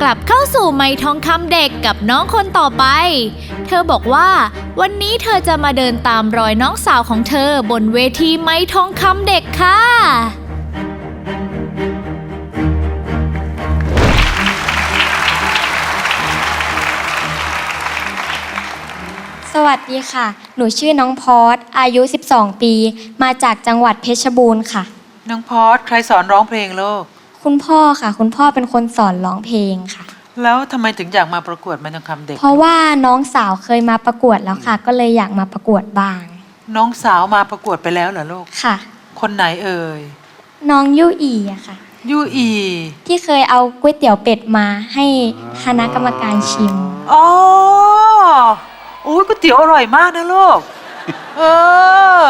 กลับเข้าสู่ไม้ทองคำเด็กกับน้องคนต่อไป เธอบอกว่า วันนี้เธอจะมาเดินตามรอยน้องสาวของเธอบนเวทีไม้ทองคำเด็กค่ะ สวัสดีค่ะ หนูชื่อน้องพอสอายุ 12 ปี มาจากจังหวัดเพชรบูรณ์ค่ะ น้องพอสใครสอนร้องเพลงลูก คุณพ่อค่ะ คุณพ่อเป็นคนสอนร้องเพลงค่ะ แล้วทำไมถึงอยากมาประกวดมันทองคำเด็ก เพราะว่าน้องสาวเคยมาประกวดแล้วค่ะ ก็เลยอยากมาประกวดบ้างน้องสาวมาประกวดไปแล้วเหรอลูก ค่ะ คนไหนเอ่ย น้องยู่อีอะค่ะ ยูอี ที่เคยเอาก๋วยเตี๋ยวเป็ดมาให้คณะกรรมการชิม อ๋อโอ้ยก๋วยเตี๋ยวอร่อยมากนะลูก เออ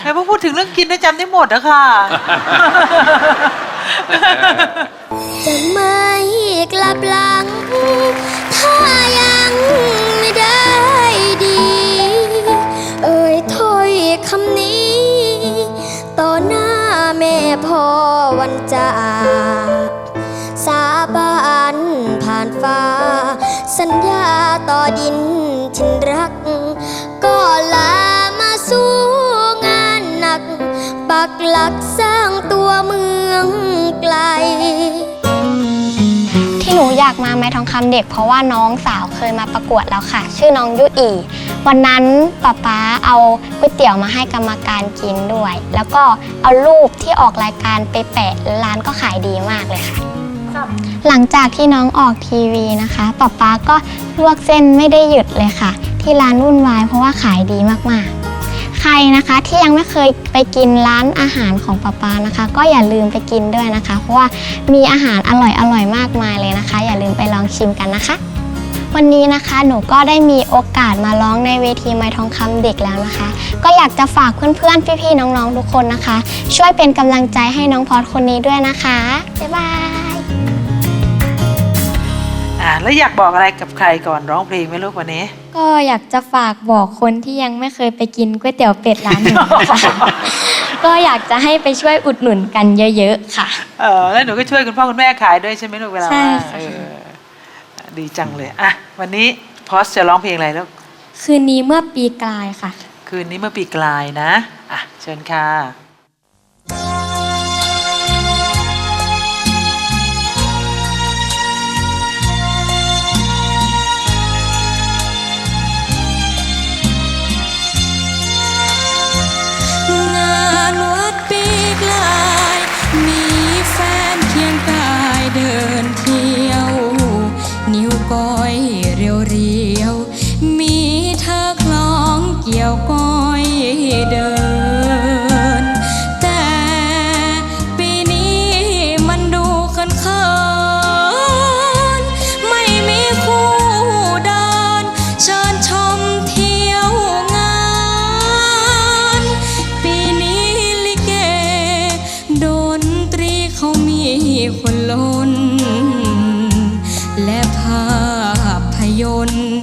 ไหนพอพูดถึงเรื่องกินนะจำได้หมดอะค่ะ จะไม่กลับหลัง ถ้ายังไม่ได้ดี เอ่ยถ้อยคำนี้ ต่อหน้าแม่พ่อวันจากสาบานผ่านฟ้า สัญญาต่อดินทินรัก ก็ลามาสู้งานหนัก ปักหลักสร้างตัวเมืองไกล ที่หนูอยากมาไม้ทองคำเด็ก เพราะว่าน้องสาวเคยมาประกวดแล้วค่ะ ชื่อน้องยุอีวันนั้นป๊าป๊าเอาก๋วยเตี๋ยวมาให้กรรมการกินด้วย แล้วก็เอารูปที่ออกรายการไปแปะร้านก็ขายดีมากเลยค่ะ หลังจากที่น้องออกทีวีนะคะป๊าป๊าก็ลวกเส้นไม่ได้หยุดเลยค่ะ ที่ร้านวุ่นวายเพราะว่าขายดีมากๆ ใครนะคะที่ยังไม่เคยไปกินร้านอาหารของป๊าป๊านะคะ ก็อย่าลืมไปกินด้วยนะคะ เพราะว่ามีอาหารอร่อยอร่อยๆมากมายเลยนะคะ อย่าลืมไปลองชิมกันนะคะ วันนี้นะคะหนูก็ได้มีโอกาสมาร้องในเวทีไม้ทองคำเด็กแล้วนะคะ ก็อยากจะฝากเพื่อนๆพี่ๆน้องๆทุกคนนะคะ ช่วยเป็นกำลังใจให้น้องพอดคนนี้ด้วยนะคะบ๊ายบาย อ่าแล้วอยากบอกอะไรกับใครก่อนร้องเพลงไหมลูกวันนี้ ก็อยากจะฝากบอกคนที่ยังไม่เคยไปกินก๋วยเตี๋ยวเป็ดร้านหนูนะคะก็อยากจะให้ไปช่วยอุดหนุนกันเยอะ ๆ ค่ะ เออแล้วหนูก็ช่วยคุณพ่อคุณแม่ขายด้วยใช่ไหมลูกเวลาใช่ว่างค่ะ เออดีจังเลยอะวันนี้พอสจะร้องเพลงอะไรลูกคืนนี้เมื่อปีกลายค่ะ คืนนี้เมื่อปีกลายนะอะเชิญค่ะ คนล้น และภาพยนตร์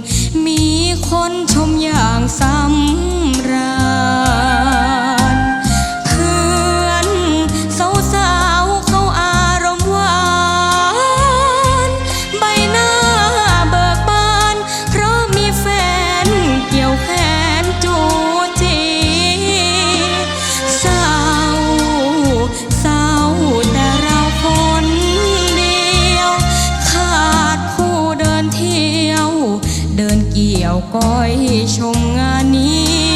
ก้อยชมงานนี้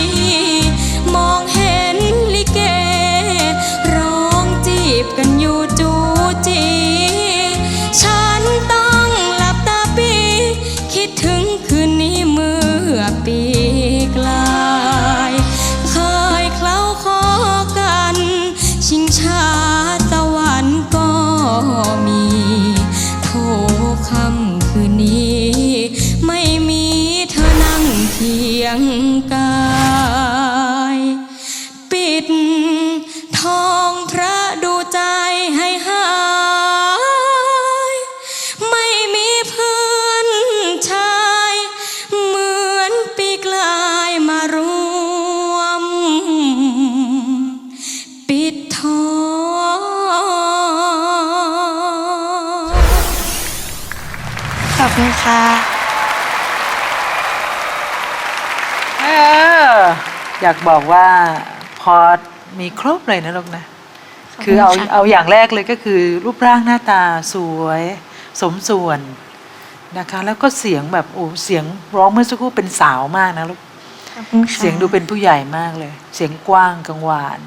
คุณค่ะเอออยากบอกว่าพอมีครบเลยนะลูกนะขอบคุณคือเอาค่ะเอาอย่างแรกเลยก็คือรูปร่างหน้าตาสวย สมส่วนนะคะ แล้วก็เสียงแบบโอ้เสียงร้องเมื่อสักครู่เป็นสาวมากนะลูก ขอบคุณค่ะเสียงดูเป็นผู้ใหญ่มากเลย เสียงกว้างกังวาน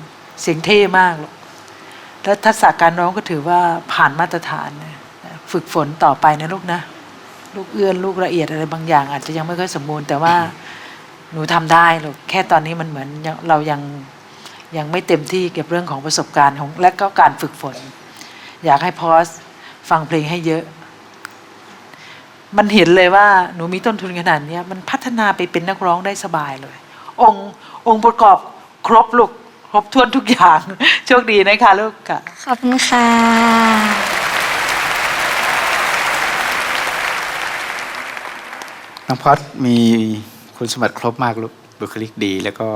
เสียงเท่มากลูกแล้วทักษะการร้องก็ถือว่าผ่านมาตรฐานนะฝึกฝนต่อไปนะลูกนะ ลูกเอื้อนลูกละเอียดอะไรบางอย่าง อาจจะยังไม่ค่อยสมบูรณ์ แต่ว่าหนูทำได้ลูกแค่ตอนนี้มันเหมือนเรายังยังไม่เต็มที่เก็บเรื่องของประสบการณ์ของและก็การฝึกฝน อยากให้พอสฟังเพลงให้เยอะ มันเห็นเลยว่าหนูมีต้นทุนขนาดนี้มันพัฒนาไปเป็นนักร้องได้สบายเลย องค์องค์ประกอบครบลูกครบถ้วนทุกอย่าง โชคดีนะคะลูกค่ะ ขอบคุณค่ะ น้องพอดมีคุณสมบัติครบมากลูกบุคลิกดี แล้วก็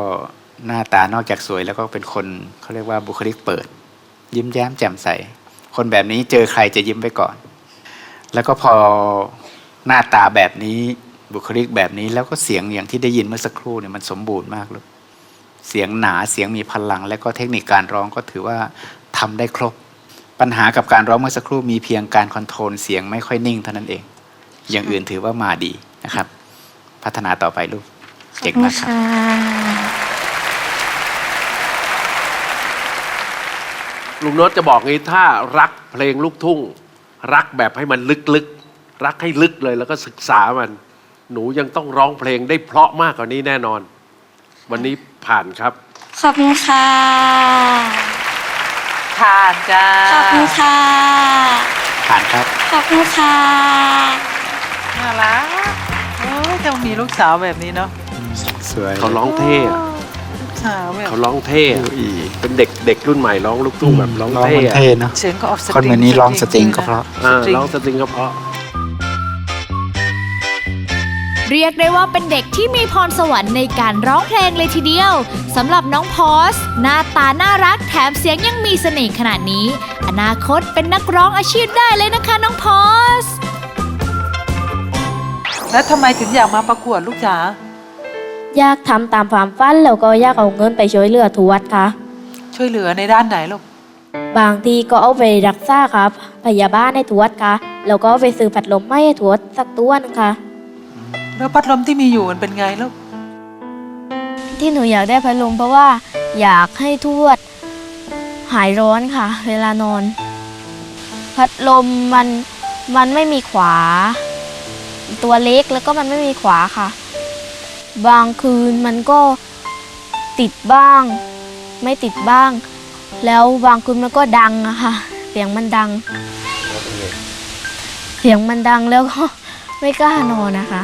หน้าตานอกจากสวย แล้วก็เป็นคนเขาเรียกว่าบุคลิกเปิด ยิ้มแย้มแจ่มใส คนแบบนี้เจอใครจะยิ้มไปก่อน แล้วก็พอหน้าตาแบบนี้บุคลิกแบบนี้แล้วก็เสียงอย่างที่ได้ยินเมื่อสักครู่เนี่ยมันสมบูรณ์มากลูกเสียงหนาเสียงมีพลัง แล้วก็เทคนิคการร้องก็ถือว่าทำได้ครบ ปัญหากับการร้องเมื่อสักครู่มีเพียงการคอนโทรลเสียงไม่ค่อยนิ่งเท่านั้นเอง อย่างอื่นถือว่ามาดี นะครับ พัฒนาต่อไปลูกขอบเก่งคุณมากครับค่ะลุงโน้ตจะบอกงี้ถ้ารักเพลงลูกทุ่ง รักแบบให้มันลึกๆ รักให้ลึกเลยแล้วก็ศึกษามัน หนูยังต้องร้องเพลงได้เพราะมากกว่านี้แน่นอน วันนี้ผ่านครับ ขอบคุณค่ะทานจ้าขอบคุณค่ะผ่านครับ ขอบคุณค่ะน่ารักโอ้ ยจะมีลูกสาวแบบนี้เนาะสวยเขาร้องเท่อะลูกสาวแบบเขาร้องเท่อะอีเป็นเด็กเด็กรุ่นใหม่ร้องลูกทุ่งแบบร้องร้องเท่มันอะเท่เนอะเสียงก็ออกสตริงคนเหมือนนี้ร้องสตริงก็เพราะอ่าสตริงร้องสตริงก็เพราะเรียกได้ว่าเป็นเด็กที่มีพรสวรรค์ในการร้องเพลงเลยทีเดียวสำหรับน้องพอส หน้าตาน่ารักแถมเสียงยังมีเสน่ห์ขนาดนี้ อนาคตเป็นนักร้องอาชีพได้เลยนะคะน้องพอส แล้วทำไมถึงอยากมาประกวดลูกจ๋าอยากทำตามความฝันแล้วก็อยากเอาเงินไปช่วยเหลือทวดค่ะ ช่วยเหลือในด้านไหนลูกบางทีก็เอาไปรักษาครับ พยาบาลให้ทวดค่ะแล้วก็เอาไปซื้อพัดลมให้ทวดสักตัวหนึงค่ะ แล้วพัดลมที่มีอยู่มันเป็นไงลูกที่หนูอยากได้พัดลมเพราะว่าอยากให้ทวด หายร้อนค่ะ เวลานอน พัดลมมันมันไม่มีขวา ตัวเล็กแล้วก็มันไม่มีขวาค่ะ บางคืนมันก็ติดบ้าง ไม่ติดบ้าง แล้วบางคืนมันก็ดังอะค่ะเสียงมันดัง เสียงมันดังแล้วก็ไม่กล้านอนนะคะ